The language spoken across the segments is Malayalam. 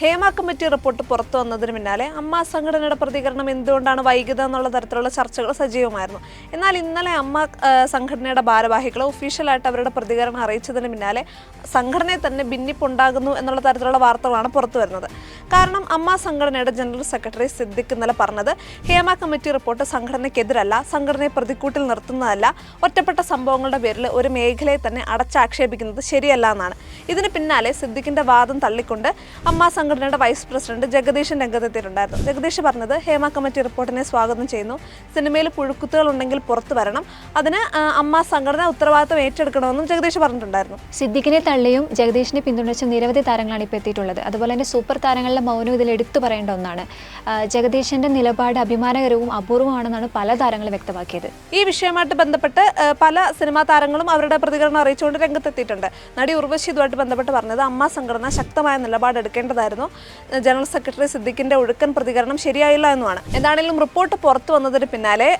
ഹേമ കമ്മിറ്റി റിപ്പോർട്ട് പുറത്തു വന്നതിന് പിന്നാലെ അമ്മ സംഘടനയുടെ പ്രതികരണം എന്തുകൊണ്ടാണ് വൈകിയത് എന്നുള്ള തരത്തിലുള്ള ചർച്ചകൾ സജീവമായിരുന്നു. എന്നാൽ ഇന്നലെ അമ്മ സംഘടനയുടെ ഭാരവാഹികൾ ഒഫീഷ്യലായിട്ട് അവരുടെ പ്രതികരണം അറിയിച്ചതിന് പിന്നാലെ സംഘടനയെ തന്നെ ഭിന്നിപ്പുണ്ടാകുന്നു എന്നുള്ള തരത്തിലുള്ള വാർത്തകളാണ് പുറത്തു വരുന്നത്. കാരണം അമ്മ സംഘടനയുടെ ജനറൽ സെക്രട്ടറി സിദ്ദിഖ് ഇന്നലെ പറഞ്ഞത് ഹേമ കമ്മിറ്റി റിപ്പോർട്ട് സംഘടനയ്ക്കെതിരല്ല സംഘടനയെ പ്രതിക്കൂട്ടിൽ നിർത്തുന്നതല്ല ഒറ്റപ്പെട്ട സംഭവങ്ങളുടെ പേരിൽ ഒരു മേഖലയെ തന്നെ അടച്ചാക്ഷേപിക്കുന്നത് ശരിയല്ല എന്നാണ്. ഇതിന് പിന്നാലെ സിദ്ദിഖിന്റെ വാദം തള്ളിക്കൊണ്ട് അമ്മ സംഘടനയുടെ വൈസ് പ്രസിഡന്റ് ജഗദീശൻ രംഗത്തെത്തിയിട്ടുണ്ടായിരുന്നു. ജഗദീഷ് പറഞ്ഞത് ഹേമ കമ്മിറ്റി റിപ്പോർട്ടിനെ സ്വാഗതം ചെയ്യുന്നു. സിനിമയിൽ പുഴുക്കുത്തുകൾ ഉണ്ടെങ്കിൽ പുറത്തു വരണം. അതിന് അമ്മ സംഘടന ഉത്തരവാദിത്തം ഏറ്റെടുക്കണമെന്നും ജഗദീഷ് പറഞ്ഞിട്ടുണ്ടായിരുന്നു. സിദ്ദിഖിനെ തള്ളിയും ജഗദീഷിനെ പിന്തുണച്ചും നിരവധി താരങ്ങളാണ് ഇപ്പോൾ എത്തിയിട്ടുള്ളത്. അതുപോലെ തന്നെ സൂപ്പർ താരങ്ങളുടെ മൗനം ഇതിൽ എടുത്തു പറയേണ്ട ഒന്നാണ്. ജഗദീശന്റെ നിലപാട് അഭിമാനകരവും അപൂർവമാണെന്നാണ് പല താരങ്ങളും വ്യക്തമാക്കിയത്. ഈ വിഷയമായിട്ട് ബന്ധപ്പെട്ട് പല സിനിമാ താരങ്ങളും അവരുടെ പ്രതികരണം അറിയിച്ചുകൊണ്ട് രംഗത്തെത്തിയിട്ടുണ്ട്. നടി ഉർവശി ഇതുമായിട്ട് ബന്ധപ്പെട്ട് പറഞ്ഞത് അമ്മ സംഘടന ശക്തമായ നിലപാട് എടുക്കേണ്ടതായിരുന്നു. ജനറൽ സെക്രട്ടറി സിദ്ദിഖിന്റെ ഒഴുക്കൻ പ്രതികരണം ശരിയായില്ല എന്നുമാണ്. എന്താണെങ്കിലും റിപ്പോർട്ട് പുറത്തു വന്നതിന് പിന്നാലെ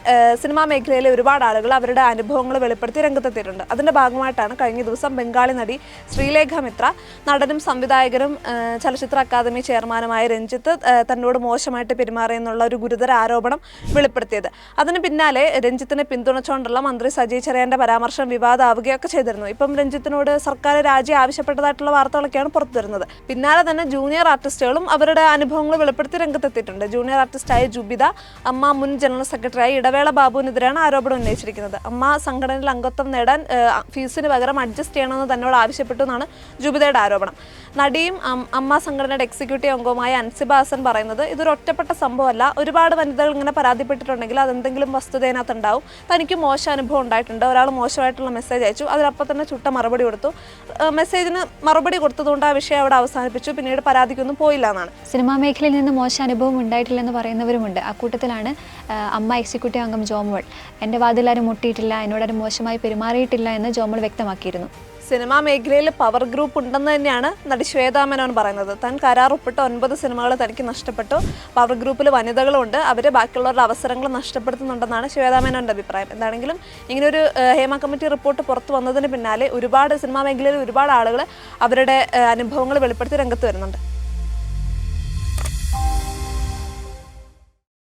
സിനിമാ മേഖലയിലെ ഒരുപാട് ആളുകൾ അവരുടെ അനുഭവങ്ങൾ വെളിപ്പെടുത്തി രംഗത്തെത്തിയിട്ടുണ്ട്. അതിന്റെ ഭാഗമായിട്ടാണ് കഴിഞ്ഞ ദിവസം ബംഗാളി നടി ശ്രീലേഖ മിത്ര നടനും സംവിധായകരും ചലച്ചിത്ര അക്കാദമി ചെയർമാനുമായ രഞ്ജിത്ത് തന്നോട് മോശമായിട്ട് പെരുമാറിയെന്നുള്ള ഒരു ഗുരുതര ആരോപണം വെളിപ്പെടുത്തിയത്. അതിന് പിന്നാലെ രഞ്ജിത്തിനെ പിന്തുണച്ചുകൊണ്ടുള്ള മന്ത്രി സജി ചെറിയാന്റെ പരാമർശം വിവാദമാവുകയൊക്കെ ചെയ്തിരുന്നു. ഇപ്പം രഞ്ജിത്തിനോട് സർക്കാർ രാജി ആവശ്യപ്പെട്ടതായിട്ടുള്ള വാർത്തകളൊക്കെയാണ് പുറത്തു വരുന്നത്. പിന്നാലെ തന്നെ ജൂനിയർ ആർട്ടിസ്റ്റുകളും അവരുടെ അനുഭവങ്ങൾ വെളിപ്പെടുത്തി രംഗത്തെത്തിയിട്ടുണ്ട്. ജൂനിയർ ആർട്ടിസ്റ്റായ ജുബിത അമ്മ മുൻ ജനറൽ സെക്രട്ടറിയായ ഇടവേള ബാബുവിനെതിരെയാണ് ആരോപണം ഉന്നയിച്ചിരിക്കുന്നത്. അമ്മ സംഘടനയിൽ അംഗത്വം നേടാൻ ഫീസിന് പകരം അഡ്ജസ്റ്റ് ചെയ്യണമെന്ന് തന്നോട് ആവശ്യപ്പെട്ടു എന്നാണ് ജുബിതയുടെ ആരോപണം. നടിയും അമ്മ സംഘടനയുടെ എക്സിക്യൂട്ടീവ് അംഗവുമായ അൻസിബ ഹസൻ പറയുന്നത് ഇതൊരു ഒറ്റപ്പെട്ട സംഭവമല്ല. ഒരുപാട് വനിതകൾ ഇങ്ങനെ പരാതിപ്പെട്ടിട്ടുണ്ടെങ്കിൽ അതെന്തെങ്കിലും വസ്തുതേനകത്ത് ഉണ്ടാവും. തനിക്ക് മോശം അനുഭവം ഉണ്ടായിട്ടുണ്ട്. ഒരാൾ മോശമായിട്ടുള്ള മെസ്സേജ് അയച്ചു. അതിലപ്പോൾ തന്നെ ചുട്ട മറുപടി കൊടുത്തു. മെസ്സേജിന് മറുപടി കൊടുത്തതുകൊണ്ട് ആ വിഷയം അവിടെ അവസാനിപ്പിച്ചു. പിന്നീട് പരാതിക്കൊന്നും പോയില്ല എന്നാണ്. സിനിമാ മേഖലയിൽ നിന്ന് മോശം അനുഭവം ഉണ്ടായിട്ടില്ലെന്ന് പറയുന്നവരുമുണ്ട്. അക്കൂട്ടത്തിലാണ് അമ്മ എക്സിക്യൂട്ടീവ് അംഗം ജോമോൾ. എന്റെ വാതിലാരും മുട്ടിയിട്ടില്ല. എന്നോടാരും മോശമായി പെരുമാറിയിട്ടില്ല എന്ന് ജോമോൾ വ്യക്തമാക്കിയിരുന്നു. സിനിമാ മേഖലയിൽ പവർ ഗ്രൂപ്പ് ഉണ്ടെന്ന് തന്നെയാണ് നടി ശ്വേതാ മേനോൻ പറയുന്നത്. താൻ കരാർ ഒപ്പിട്ട ഒൻപത് സിനിമകൾ തനിക്ക് നഷ്ടപ്പെട്ടു. പവർ ഗ്രൂപ്പിൽ വനിതകളുണ്ട്. അവർ ബാക്കിയുള്ളവരുടെ അവസരങ്ങൾ നഷ്ടപ്പെടുത്തുന്നുണ്ടെന്നാണ് ശ്വേതാ മേനോന്റെ അഭിപ്രായം. എന്താണെങ്കിലും ഇങ്ങനൊരു ഹേമ കമ്മിറ്റി റിപ്പോർട്ട് പുറത്തു വന്നതിന് പിന്നാലെ ഒരുപാട് സിനിമാ മേഖലയിൽ ഒരുപാട് ആളുകൾ അവരുടെ അനുഭവങ്ങൾ വെളിപ്പെടുത്തി രംഗത്ത് വരുന്നുണ്ട്.